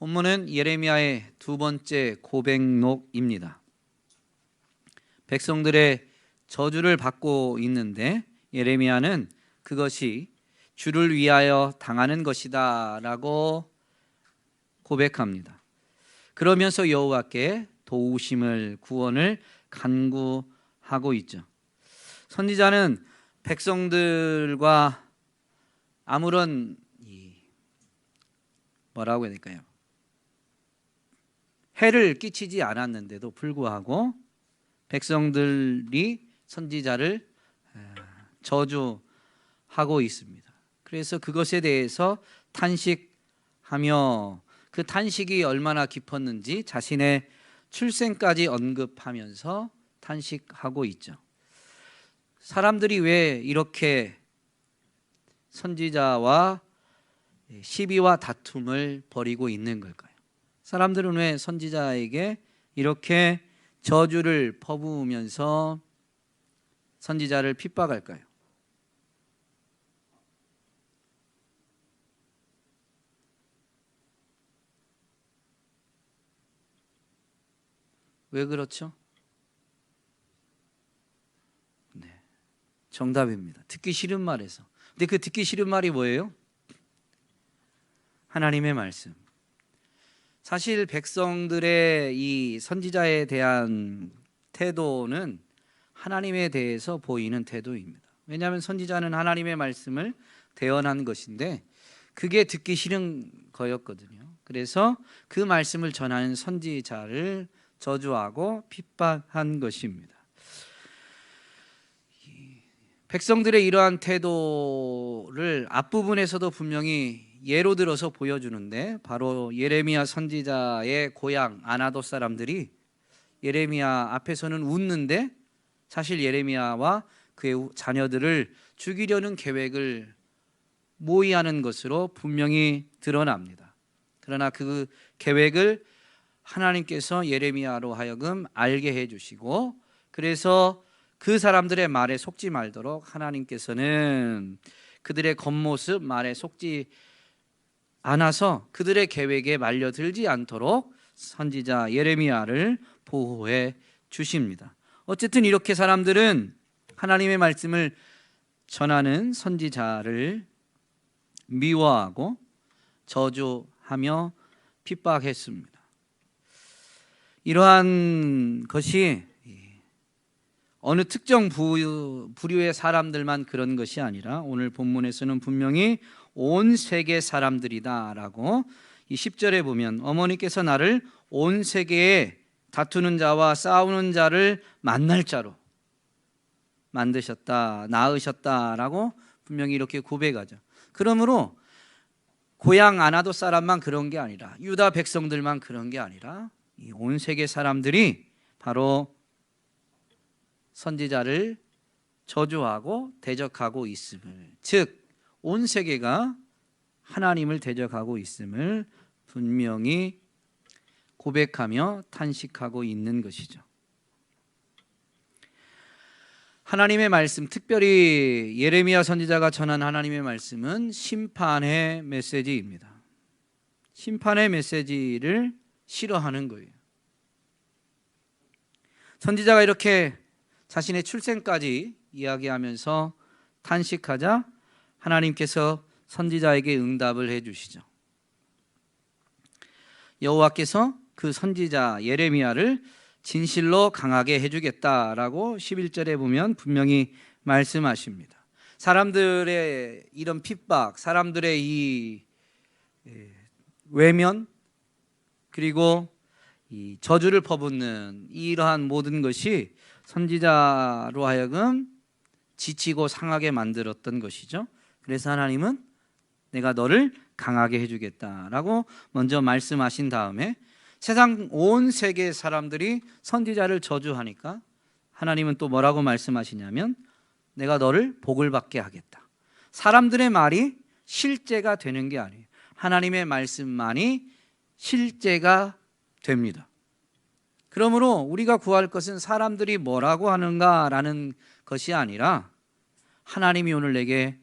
본문은 예레미야의 두 번째 고백록입니다. 백성들의 저주를 받고 있는데 예레미야는 그것이 주를 위하여 당하는 것이다라고 고백합니다. 그러면서 여호와께 도우심을 구원을 간구하고 있죠. 선지자는 백성들과 아무런 이 뭐라고 해야 될까요? 해를 끼치지 않았는데도 불구하고 백성들이 선지자를 에, 저주하고 있습니다. 그래서 그것에 대해서 탄식하며 그 탄식이 얼마나 깊었는지 자신의 출생까지 언급하면서 탄식하고 있죠. 사람들이 왜 이렇게 선지자와 시비와 다툼을 벌이고 있는 걸까요? 사람들은 왜 선지자에게 이렇게 저주를 퍼부으면서 선지자를 핍박할까요? 왜 그렇죠? 네. 정답입니다. 듣기 싫은 말에서. 근데 그 듣기 싫은 말이 뭐예요? 하나님의 말씀. 사실 백성들의 이 선지자에 대한 태도는 하나님에 대해서 보이는 태도입니다. 왜냐하면 선지자는 하나님의 말씀을 대언한 것인데 그게 듣기 싫은 거였거든요. 그래서 그 말씀을 전하는 선지자를 저주하고 핍박한 것입니다. 백성들의 이러한 태도를 앞부분에서도 분명히 예로 들어서 보여주는데 바로 예레미야 선지자의 고향 아나도 사람들이 예레미야 앞에서는 웃는데 사실 예레미야와 그의 자녀들을 죽이려는 계획을 모의하는 것으로 분명히 드러납니다. 그러나 그 계획을 하나님께서 예레미야로 하여금 알게 해 주시고 그래서 그 사람들의 말에 속지 말도록 하나님께서는 그들의 겉모습 말에 속지 않아서 그들의 계획에 말려들지 않도록 선지자 예레미야를 보호해 주십니다. 어쨌든 이렇게 사람들은 하나님의 말씀을 전하는 선지자를 미워하고 저주하며 핍박했습니다. 이러한 것이 어느 특정 부, 부류의 사람들만 그런 것이 아니라 오늘 본문에서는 분명히 온 세계 사람들이다라고 이 10절에 보면 어머니께서 나를 온 세계에 다투는 자와 싸우는 자를 만날 자로 만드셨다, 낳으셨다라고 분명히 이렇게 고백하죠. 그러므로 고향 아나도 사람만 그런 게 아니라 유다 백성들만 그런 게 아니라 이온 세계 사람들이 바로 선지자를 저주하고 대적하고 있음을 즉 온 세계가 하나님을 대적하고 있음을 분명히 고백하며 탄식하고 있는 것이죠. 하나님의 말씀, 특별히 예레미야 선지자가 전한 하나님의 말씀은 심판의 메시지입니다. 심판의 메시지를 싫어하는 거예요. 선지자가 이렇게 자신의 출생까지 이야기하면서 탄식하자 하나님께서 선지자에게 응답을 해 주시죠. 여호와께서 그 선지자 예레미야를 진실로 강하게 해 주겠다라고 11절에 보면 분명히 말씀하십니다. 사람들의 이런 핍박, 사람들의 이 외면 그리고 이 저주를 퍼붓는 이러한 모든 것이 선지자로 하여금 지치고 상하게 만들었던 것이죠. 그래서 하나님은 내가 너를 강하게 해주겠다라고 먼저 말씀하신 다음에 세상 온 세계 사람들이 선지자를 저주하니까 하나님은 또 뭐라고 말씀하시냐면 내가 너를 복을 받게 하겠다. 사람들의 말이 실제가 되는 게 아니에요. 하나님의 말씀만이 실제가 됩니다. 그러므로 우리가 구할 것은 사람들이 뭐라고 하는가라는 것이 아니라 하나님이 오늘 내게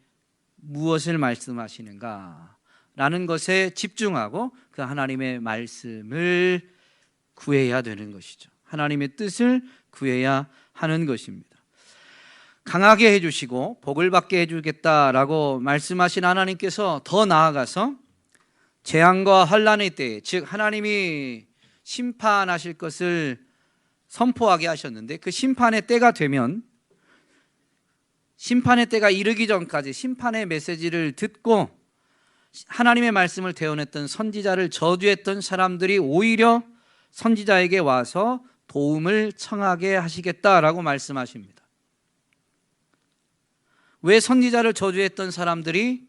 무엇을 말씀하시는가라는 라는 것에 집중하고 그 하나님의 말씀을 구해야 되는 것이죠. 하나님의 뜻을 구해야 하는 것입니다. 강하게 해주시고 복을 받게 해주겠다라고 말씀하신 하나님께서 더 나아가서 재앙과 환란의 때, 즉 하나님이 심판하실 것을 선포하게 하셨는데 그 심판의 때가 되면 심판의 때가 이르기 전까지 심판의 메시지를 듣고 하나님의 말씀을 대언했던 선지자를 저주했던 사람들이 오히려 선지자에게 와서 도움을 청하게 하시겠다라고 말씀하십니다. 왜 선지자를 저주했던 사람들이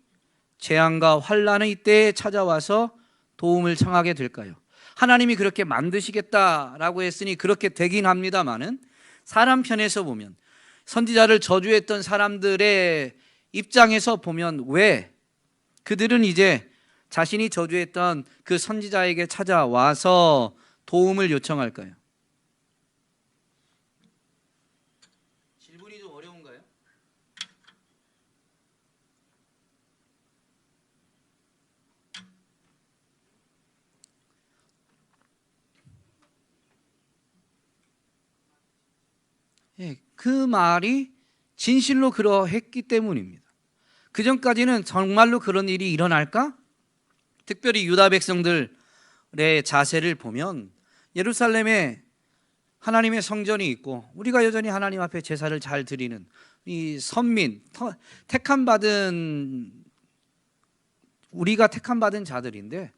재앙과 환란의 때에 찾아와서 도움을 청하게 될까요? 하나님이 그렇게 만드시겠다라고 했으니 그렇게 되긴 합니다만은 사람 편에서 보면 선지자를 저주했던 사람들의 입장에서 보면 왜 그들은 이제 자신이 저주했던 그 선지자에게 찾아와서 도움을 요청할까요? 질문이 좀 어려운가요? 예, 그 말이 진실로 그러했기 때문입니다. 그 전까지는 정말로 그런 일이 일어날까? 특별히 유다 백성들의 자세를 보면 예루살렘에 하나님의 성전이 있고 우리가 여전히 하나님 앞에 제사를 잘 드리는 이 선민 터- 택함 받은 우리가 택함 받은 자들인데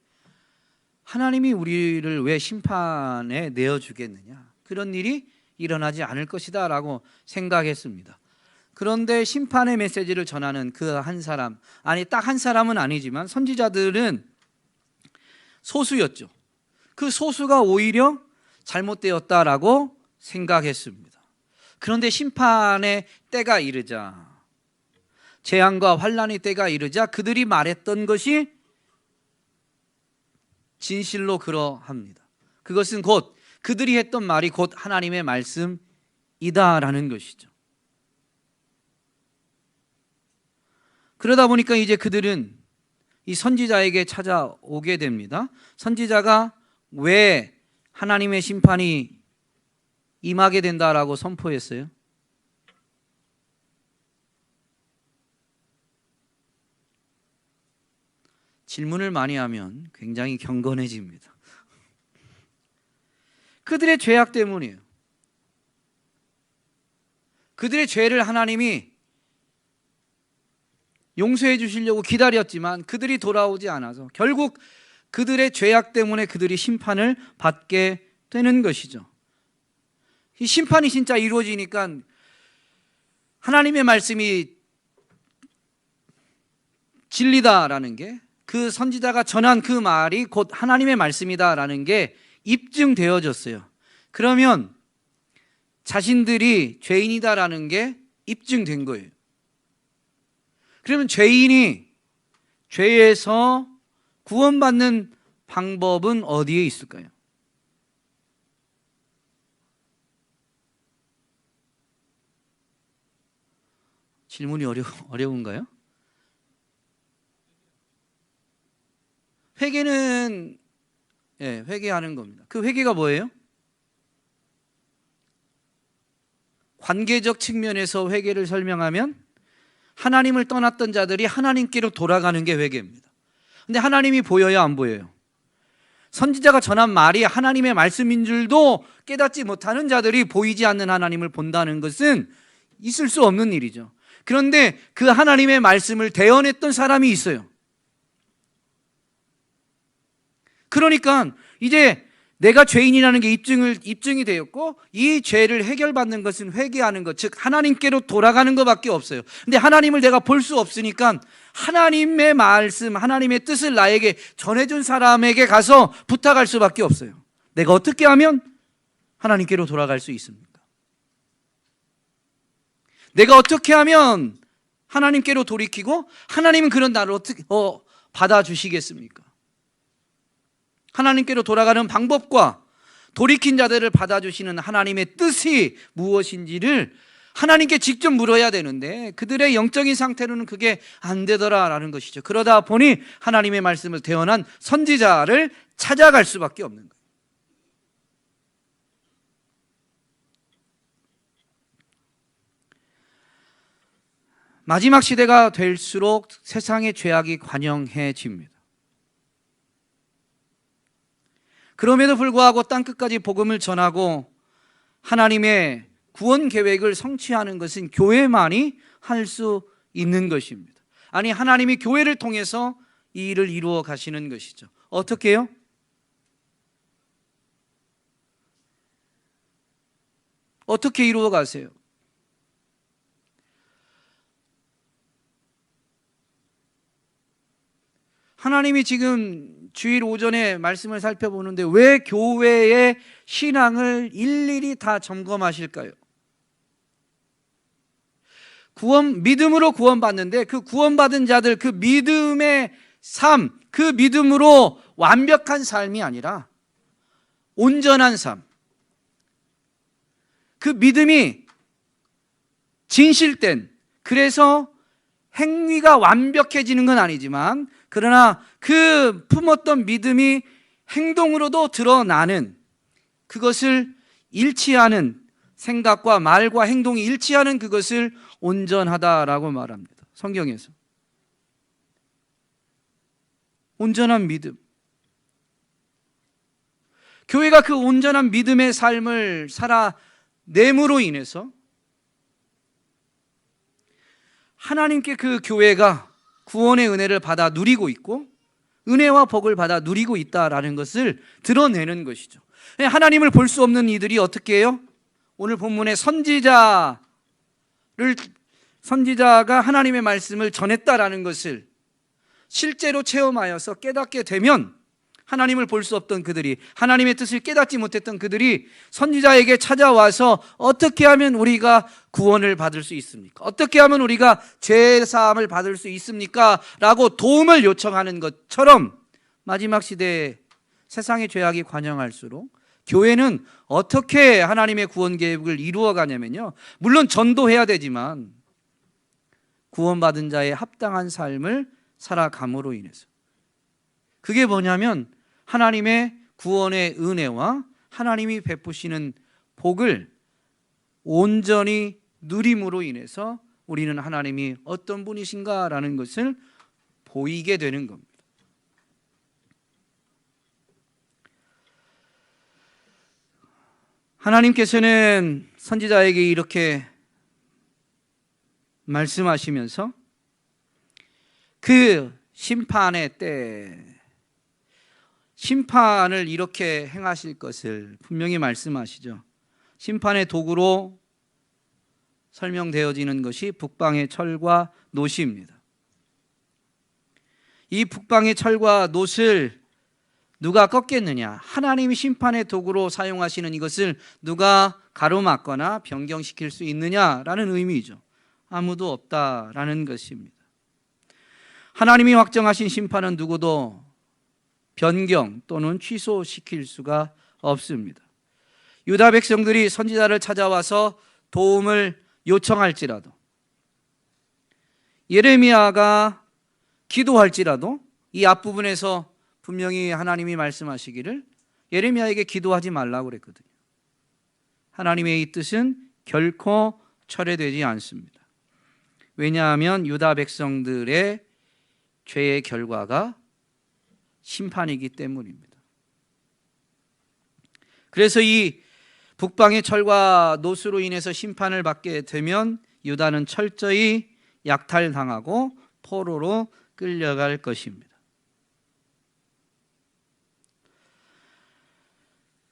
하나님이 우리를 왜 심판에 내어 주겠느냐 그런 일이 일어나지 않을 것이다 라고 생각했습니다. 그런데 심판의 메시지를 전하는 그 한 사람 아니 딱 한 사람은 아니지만 선지자들은 소수였죠. 그 소수가 오히려 잘못되었다라고 생각했습니다. 그런데 심판의 때가 이르자 재앙과 환란의 때가 이르자 그들이 말했던 것이 진실로 그러합니다. 그것은 곧 그들이 했던 말이 곧 하나님의 말씀이다라는 것이죠. 그러다 보니까 이제 그들은 이 선지자에게 찾아오게 됩니다. 선지자가 왜 하나님의 심판이 임하게 된다라고 선포했어요? 질문을 많이 하면 굉장히 경건해집니다. 그들의 죄악 때문이에요. 그들의 죄를 하나님이 용서해 주시려고 기다렸지만 그들이 돌아오지 않아서 결국 그들의 죄악 때문에 그들이 심판을 받게 되는 것이죠. 이 심판이 진짜 이루어지니까 하나님의 말씀이 진리다라는 게 그 선지자가 전한 그 말이 곧 하나님의 말씀이다라는 게 입증되어졌어요. 그러면 자신들이 죄인이다라는 게 입증된 거예요. 그러면 죄인이 죄에서 구원받는 방법은 어디에 있을까요? 질문이 어려, 어려운가요? 회개는 예, 회개하는 겁니다. 그 회개가 뭐예요? 관계적 측면에서 회개를 설명하면 하나님을 떠났던 자들이 하나님께로 돌아가는 게 회개입니다. 근데 하나님이 보여요, 안 보여요? 선지자가 전한 말이 하나님의 말씀인 줄도 깨닫지 못하는 자들이 보이지 않는 하나님을 본다는 것은 있을 수 없는 일이죠. 그런데 그 하나님의 말씀을 대언했던 사람이 있어요. 그러니까 이제 내가 죄인이라는 게 입증을 입증이 되었고 이 죄를 해결받는 것은 회개하는 것, 즉 하나님께로 돌아가는 것밖에 없어요. 근데 하나님을 내가 볼 수 없으니까 하나님의 말씀, 하나님의 뜻을 나에게 전해준 사람에게 가서 부탁할 수밖에 없어요. 내가 어떻게 하면 하나님께로 돌아갈 수 있습니까? 내가 어떻게 하면 하나님께로 돌이키고 하나님은 그런 나를 어떻게 어, 받아주시겠습니까? 하나님께로 돌아가는 방법과 돌이킨 자들을 받아주시는 하나님의 뜻이 무엇인지를 하나님께 직접 물어야 되는데 그들의 영적인 상태로는 그게 안 되더라라는 것이죠. 그러다 보니 하나님의 말씀을 대언한 선지자를 찾아갈 수밖에 없는 거예요. 마지막 시대가 될수록 세상의 죄악이 관영해집니다. 그럼에도 불구하고 땅 끝까지 복음을 전하고 하나님의 구원 계획을 성취하는 것은 교회만이 할 수 있는 것입니다. 아니 하나님이 교회를 통해서 이 일을 이루어 가시는 것이죠. 어떻게요? 어떻게 이루어 가세요? 하나님이 지금 주일 오전에 말씀을 살펴보는데 왜 교회의 신앙을 일일이 다 점검하실까요? 구원 믿음으로 구원받는데 그 구원받은 자들 그 믿음의 삶, 그 믿음으로 완벽한 삶이 아니라 온전한 삶. 그 믿음이 진실된 그래서 행위가 완벽해지는 건 아니지만 그러나 그 품었던 믿음이 행동으로도 드러나는 그것을 일치하는 생각과 말과 행동이 일치하는 그것을 온전하다라고 말합니다. 성경에서. 온전한 믿음. 교회가 그 온전한 믿음의 삶을 살아냄으로 인해서 하나님께 그 교회가 구원의 은혜를 받아 누리고 있고 은혜와 복을 받아 누리고 있다라는 것을 드러내는 것이죠. 하나님을 볼 수 없는 이들이 어떻게 해요? 오늘 본문의 선지자를 선지자가 하나님의 말씀을 전했다라는 것을 실제로 체험하여서 깨닫게 되면 하나님을 볼 수 없던 그들이 하나님의 뜻을 깨닫지 못했던 그들이 선지자에게 찾아와서 어떻게 하면 우리가 구원을 받을 수 있습니까? 어떻게 하면 우리가 죄 사함을 받을 수 있습니까? 라고 도움을 요청하는 것처럼 마지막 시대에 세상의 죄악이 관영할수록 교회는 어떻게 하나님의 구원 계획을 이루어 가냐면요. 물론 전도해야 되지만 구원받은 자의 합당한 삶을 살아감으로 인해서 그게 뭐냐면 하나님의 구원의 은혜와 하나님이 베푸시는 복을 온전히 누림으로 인해서 우리는 하나님이 어떤 분이신가라는 것을 보이게 되는 겁니다. 하나님께서는 선지자에게 이렇게 말씀하시면서 그 심판의 때 심판을 이렇게 행하실 것을 분명히 말씀하시죠. 심판의 도구로 설명되어지는 것이 북방의 철과 노시입니다. 이 북방의 철과 노를 누가 꺾겠느냐? 하나님이 심판의 도구로 사용하시는 이것을 누가 가로막거나 변경시킬 수 있느냐라는 의미죠. 아무도 없다라는 것입니다. 하나님이 확정하신 심판은 누구도 변경 또는 취소시킬 수가 없습니다. 유다 백성들이 선지자를 찾아와서 도움을 요청할지라도 예레미야가 기도할지라도 이 앞부분에서 분명히 하나님이 말씀하시기를 예레미야에게 기도하지 말라고 그랬거든요. 하나님의 이 뜻은 결코 철회되지 않습니다. 왜냐하면 유다 백성들의 죄의 결과가 심판이기 때문입니다. 그래서 이 북방의 철과 노수로 인해서 심판을 받게 되면 유다는 철저히 약탈당하고 포로로 끌려갈 것입니다.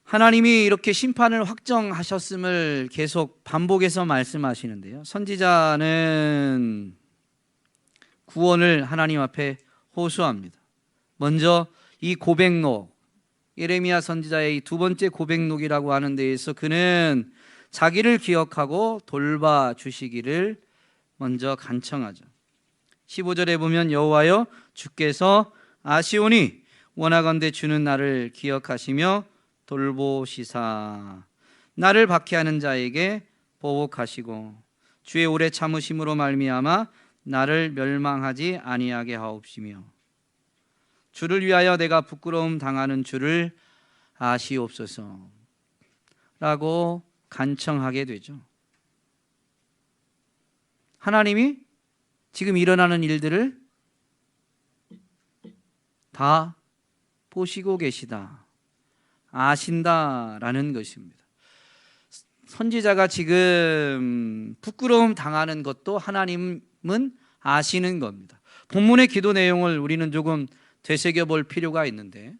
하나님이 이렇게 심판을 확정하셨음을 계속 반복해서 말씀하시는데요. 선지자는 구원을 하나님 앞에 호소합니다. 먼저 이 고백록 예레미야 선지자의 두 번째 고백록이라고 하는 데에서 그는 자기를 기억하고 돌봐 주시기를 먼저 간청하죠. 15절에 보면 여호와여 주께서 아시오니 원하건대 주는 나를 기억하시며 돌보시사 나를 박해하는 자에게 보복하시고 주의 오래 참으심으로 말미암아 나를 멸망하지 아니하게 하옵시며 주를 위하여 내가 부끄러움 당하는 줄을 아시옵소서 라고 간청하게 되죠. 하나님이 지금 일어나는 일들을 다 보시고 계시다. 아신다라는 것입니다. 선지자가 지금 부끄러움 당하는 것도 하나님은 아시는 겁니다. 본문의 기도 내용을 우리는 조금 되새겨 볼 필요가 있는데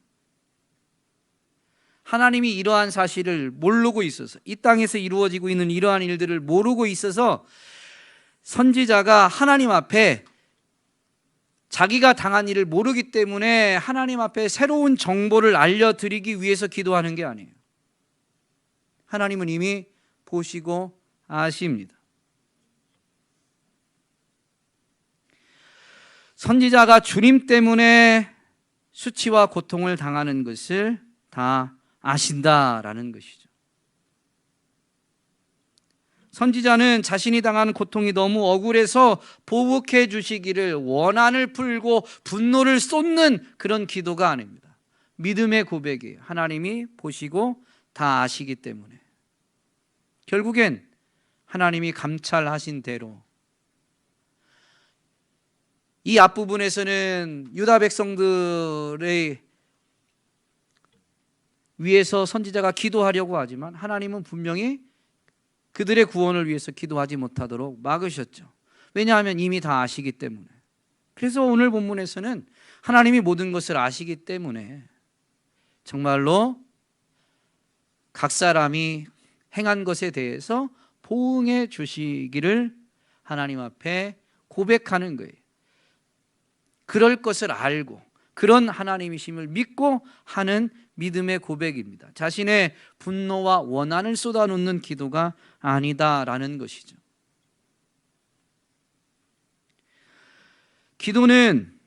하나님이 이러한 사실을 모르고 있어서 이 땅에서 이루어지고 있는 이러한 일들을 모르고 있어서 선지자가 하나님 앞에 자기가 당한 일을 모르기 때문에 하나님 앞에 새로운 정보를 알려드리기 위해서 기도하는 게 아니에요. 하나님은 이미 보시고 아십니다. 선지자가 주님 때문에 수치와 고통을 당하는 것을 다 아신다라는 것이죠. 선지자는 자신이 당한 고통이 너무 억울해서 보복해 주시기를 원한을 풀고 분노를 쏟는 그런 기도가 아닙니다. 믿음의 고백이에요. 하나님이 보시고 다 아시기 때문에. 결국엔 하나님이 감찰하신 대로 이 앞부분에서는 유다 백성들의 위해서 선지자가 기도하려고 하지만 하나님은 분명히 그들의 구원을 위해서 기도하지 못하도록 막으셨죠. 왜냐하면 이미 다 아시기 때문에. 그래서 오늘 본문에서는 하나님이 모든 것을 아시기 때문에 정말로 각 사람이 행한 것에 대해서 보응해 주시기를 하나님 앞에 고백하는 거예요. 그럴 것을 알고 그런 하나님이심을 믿고 하는 믿음의 고백입니다. 자신의 분노와 원한을 쏟아놓는 기도가 아니다라는 것이죠. 기도는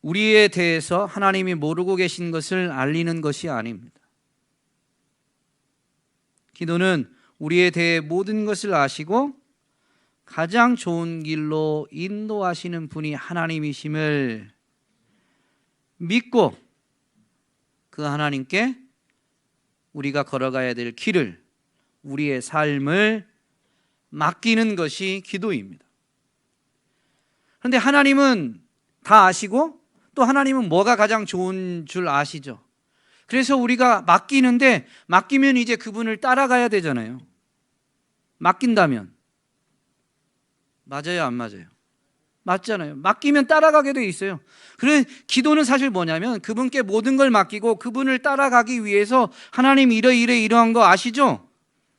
우리에 대해서 하나님이 모르고 계신 것을 알리는 것이 아닙니다. 기도는 우리에 대해 모든 것을 아시고 가장 좋은 길로 인도하시는 분이 하나님이심을 믿고 그 하나님께 우리가 걸어가야 될 길을 우리의 삶을 맡기는 것이 기도입니다. 그런데 하나님은 다 아시고 또 하나님은 뭐가 가장 좋은 줄 아시죠. 그래서 우리가 맡기는데 맡기면 이제 그분을 따라가야 되잖아요. 맡긴다면 맞아요, 안 맞아요? 맞잖아요. 맡기면 따라가게 돼 있어요. 그래 기도는 사실 뭐냐면 그분께 모든 걸 맡기고 그분을 따라가기 위해서 하나님 이러 이래 이러한 거 아시죠?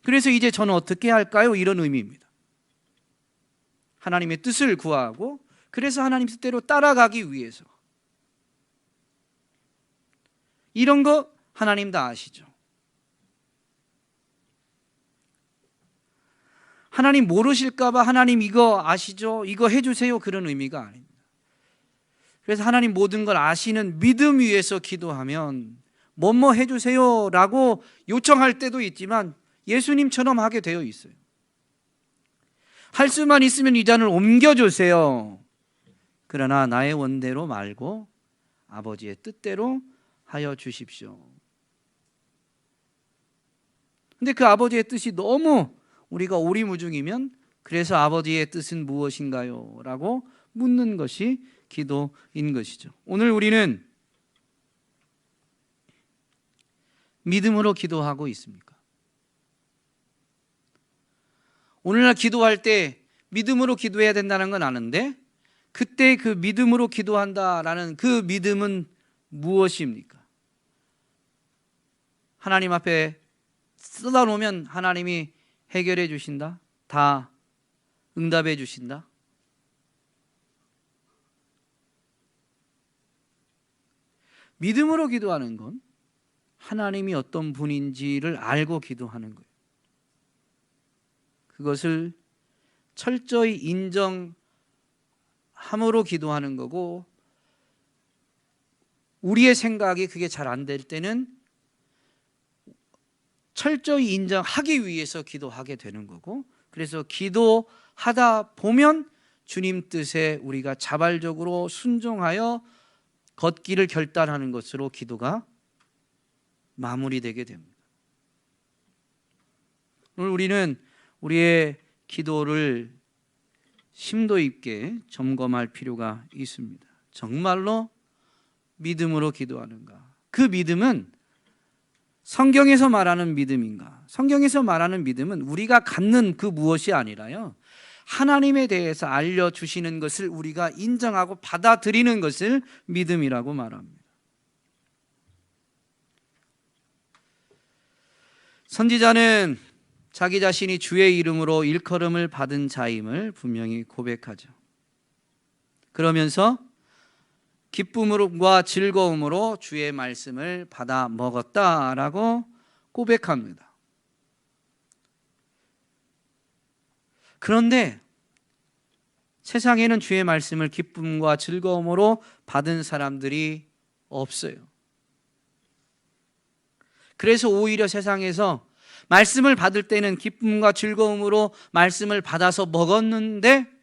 그래서 이제 저는 어떻게 할까요? 이런 의미입니다. 하나님의 뜻을 구하고 그래서 하나님 뜻대로 따라가기 위해서 이런 거 하나님 다 아시죠. 하나님 모르실까봐 하나님 이거 아시죠? 이거 해주세요. 그런 의미가 아닙니다. 그래서 하나님 모든 걸 아시는 믿음 위에서 기도하면 뭐뭐 해주세요 라고 요청할 때도 있지만 예수님처럼 하게 되어 있어요. 할 수만 있으면 이 잔을 옮겨주세요. 그러나 나의 원대로 말고 아버지의 뜻대로 하여 주십시오. 근데 그 아버지의 뜻이 너무 우리가 오리무중이면 그래서 아버지의 뜻은 무엇인가요? 라고 묻는 것이 기도인 것이죠. 오늘 우리는 믿음으로 기도하고 있습니까? 오늘날 기도할 때 믿음으로 기도해야 된다는 건 아는데 그때 그 믿음으로 기도한다라는 그 믿음은 무엇입니까? 하나님 앞에 쓰다 놓으면 하나님이 해결해 주신다? 다 응답해 주신다? 믿음으로 기도하는 건 하나님이 어떤 분인지를 알고 기도하는 거예요. 그것을 철저히 인정함으로 기도하는 거고 우리의 생각이 그게 잘 안 될 때는 철저히 인정하기 위해서 기도하게 되는 거고 그래서 기도하다 보면 주님 뜻에 우리가 자발적으로 순종하여 걷기를 결단하는 것으로 기도가 마무리되게 됩니다. 오늘 우리는 우리의 기도를 심도 있게 점검할 필요가 있습니다. 정말로 믿음으로 기도하는가? 그 믿음은 성경에서 말하는 믿음인가? 성경에서 말하는 믿음은 우리가 갖는 그 무엇이 아니라요. 하나님에 대해서 알려주시는 것을 우리가 인정하고 받아들이는 것을 믿음이라고 말합니다. 선지자는 자기 자신이 주의 이름으로 일컬음을 받은 자임을 분명히 고백하죠. 그러면서 기쁨과 즐거움으로 주의 말씀을 받아 먹었다라고 고백합니다. 그런데 세상에는 주의 말씀을 기쁨과 즐거움으로 받은 사람들이 없어요. 그래서 오히려 세상에서 말씀을 받을 때는 기쁨과 즐거움으로 말씀을 받아서 먹었는데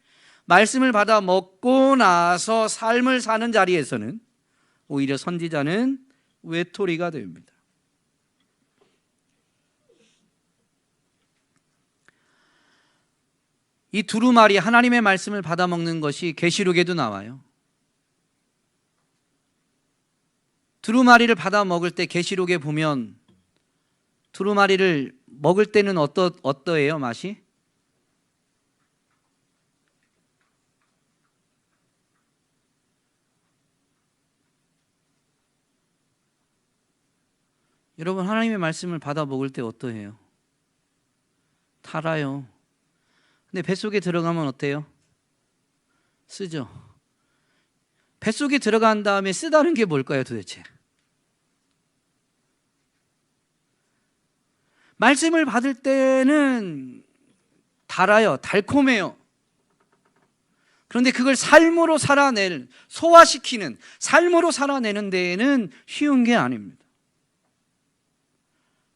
말씀을 받아 먹고 나서 삶을 사는 자리에서는 오히려 선지자는 외톨이가 됩니다. 이 두루마리 하나님의 말씀을 받아 먹는 것이 계시록에도 나와요. 두루마리를 받아 먹을 때 계시록에 보면 두루마리를 먹을 때는 어떠 어떠해요 맛이? 여러분 하나님의 말씀을 받아 먹을 때 어떠해요? 달아요. 근데 뱃속에 들어가면 어때요? 쓰죠. 뱃속에 들어간 다음에 쓰다는 게 뭘까요, 도대체? 말씀을 받을 때는 달아요. 달콤해요. 그런데 그걸 삶으로 살아낼, 소화시키는, 삶으로 살아내는 데에는 쉬운 게 아닙니다.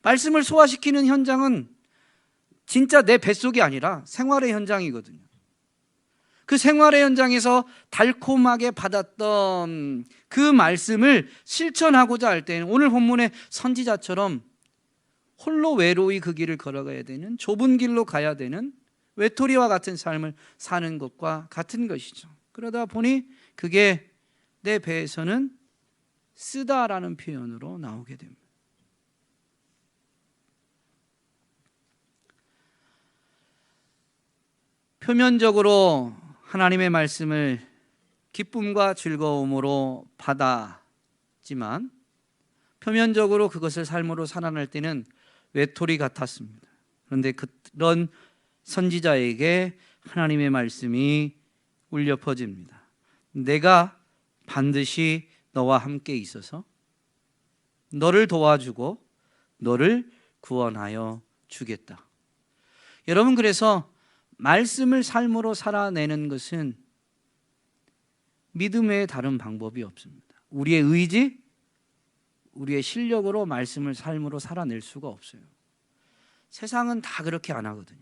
말씀을 소화시키는 현장은 진짜 내 뱃속이 아니라 생활의 현장이거든요. 그 생활의 현장에서 달콤하게 받았던 그 말씀을 실천하고자 할 때는 오늘 본문의 선지자처럼 홀로 외로이 그 길을 걸어가야 되는 좁은 길로 가야 되는 외톨이와 같은 삶을 사는 것과 같은 것이죠. 그러다 보니 그게 내 배에서는 쓰다라는 표현으로 나오게 됩니다. 표면적으로 하나님의 말씀을 기쁨과 즐거움으로 받았지만 표면적으로 그것을 삶으로 살아낼 때는 외톨이 같았습니다. 그런데 그런 선지자에게 하나님의 말씀이 울려 퍼집니다. 내가 반드시 너와 함께 있어서 너를 도와주고 너를 구원하여 주겠다. 여러분 그래서 말씀을 삶으로 살아내는 것은 믿음 외에 다른 방법이 없습니다. 우리의 의지, 우리의 실력으로 말씀을 삶으로 살아낼 수가 없어요. 세상은 다 그렇게 안 하거든요.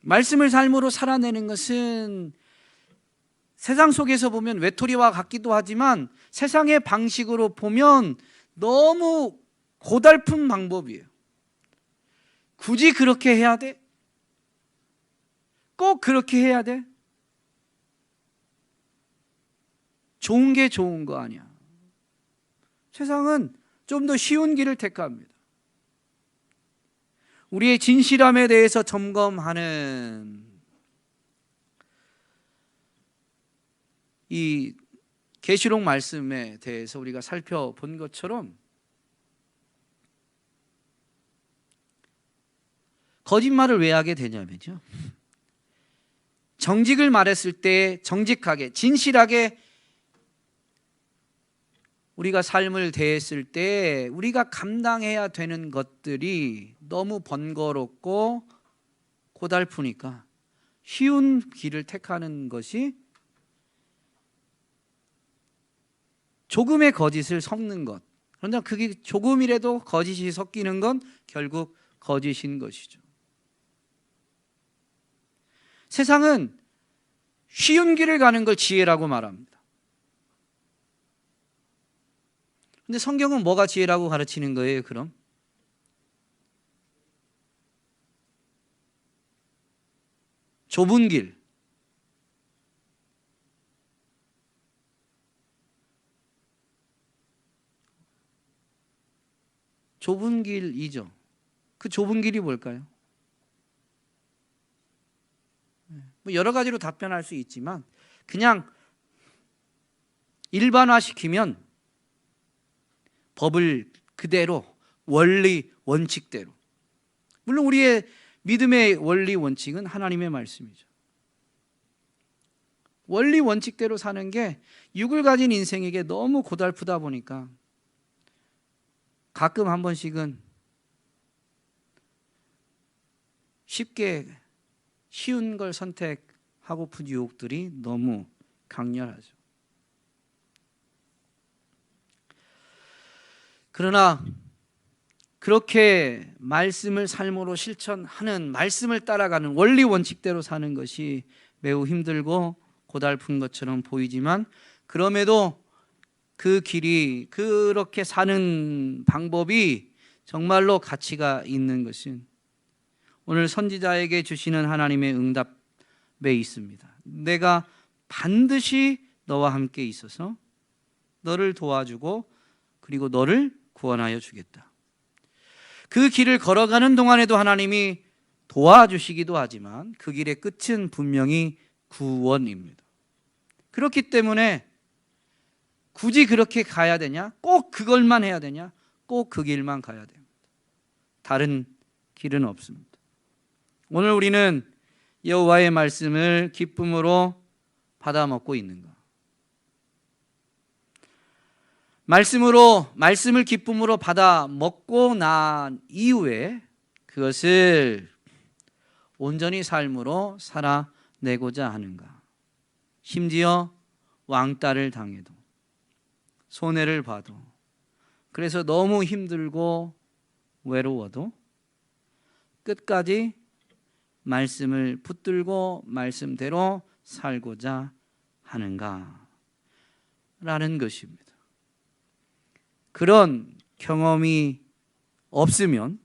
말씀을 삶으로 살아내는 것은 세상 속에서 보면 외톨이와 같기도 하지만 세상의 방식으로 보면 너무 고달픈 방법이에요. 굳이 그렇게 해야 돼? 꼭 그렇게 해야 돼? 좋은 게 좋은 거 아니야. 세상은 좀 더 쉬운 길을 택합니다. 우리의 진실함에 대해서 점검하는 이 계시록 말씀에 대해서 우리가 살펴본 것처럼 거짓말을 왜 하게 되냐면요. 정직을 말했을 때 정직하게 진실하게 우리가 삶을 대했을 때 우리가 감당해야 되는 것들이 너무 번거롭고 고달프니까 쉬운 길을 택하는 것이 조금의 거짓을 섞는 것. 그런데 그게 조금이라도 거짓이 섞이는 건 결국 거짓인 것이죠. 세상은 쉬운 길을 가는 걸 지혜라고 말합니다. 근데 성경은 뭐가 지혜라고 가르치는 거예요, 그럼? 좁은 길. 좁은 길이죠. 그 좁은 길이 뭘까요? 뭐 여러 가지로 답변할 수 있지만 그냥 일반화시키면 법을 그대로 원리 원칙대로 물론 우리의 믿음의 원리 원칙은 하나님의 말씀이죠. 원리 원칙대로 사는 게 육을 가진 인생에게 너무 고달프다 보니까 가끔 한 번씩은 쉽게 쉬운 걸 선택하고픈 유혹들이 너무 강렬하죠. 그러나 그렇게 말씀을 삶으로 실천하는 말씀을 따라가는 원리 원칙대로 사는 것이 매우 힘들고 고달픈 것처럼 보이지만 그럼에도 그 길이 그렇게 사는 방법이 정말로 가치가 있는 것은 오늘 선지자에게 주시는 하나님의 응답에 있습니다. 내가 반드시 너와 함께 있어서 너를 도와주고 그리고 너를 구원하여 주겠다. 그 길을 걸어가는 동안에도 하나님이 도와주시기도 하지만 그 길의 끝은 분명히 구원입니다. 그렇기 때문에 굳이 그렇게 가야 되냐? 꼭 그걸만 해야 되냐? 꼭 그 길만 가야 됩니다. 다른 길은 없습니다. 오늘 우리는 여호와의 말씀을 기쁨으로 받아 먹고 있는가? 말씀으로 말씀을 기쁨으로 받아 먹고 난 이후에 그것을 온전히 삶으로 살아내고자 하는가? 심지어 왕따를 당해도 손해를 봐도 그래서 너무 힘들고 외로워도 끝까지 말씀을 붙들고 말씀대로 살고자 하는가? 라는 것입니다. 그런 경험이 없으면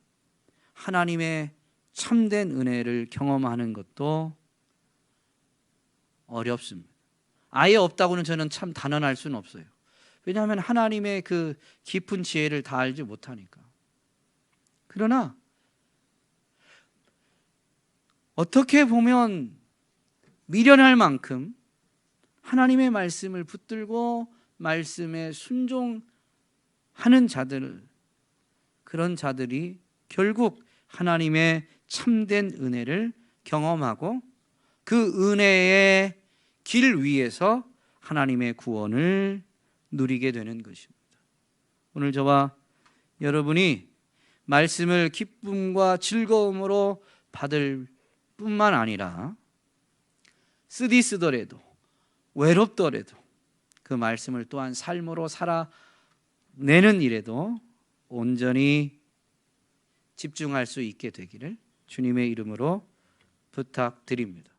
하나님의 참된 은혜를 경험하는 것도 어렵습니다. 아예 없다고는 저는 참 단언할 수는 없어요. 왜냐하면 하나님의 그 깊은 지혜를 다 알지 못하니까. 그러나 어떻게 보면 미련할 만큼 하나님의 말씀을 붙들고 말씀에 순종하는 자들 그런 자들이 결국 하나님의 참된 은혜를 경험하고 그 은혜의 길 위에서 하나님의 구원을 누리게 되는 것입니다. 오늘 저와 여러분이 말씀을 기쁨과 즐거움으로 받을 뿐만 아니라 쓰디 쓰더라도 외롭더라도 그 말씀을 또한 삶으로 살아내는 일에도 온전히 집중할 수 있게 되기를 주님의 이름으로 부탁드립니다.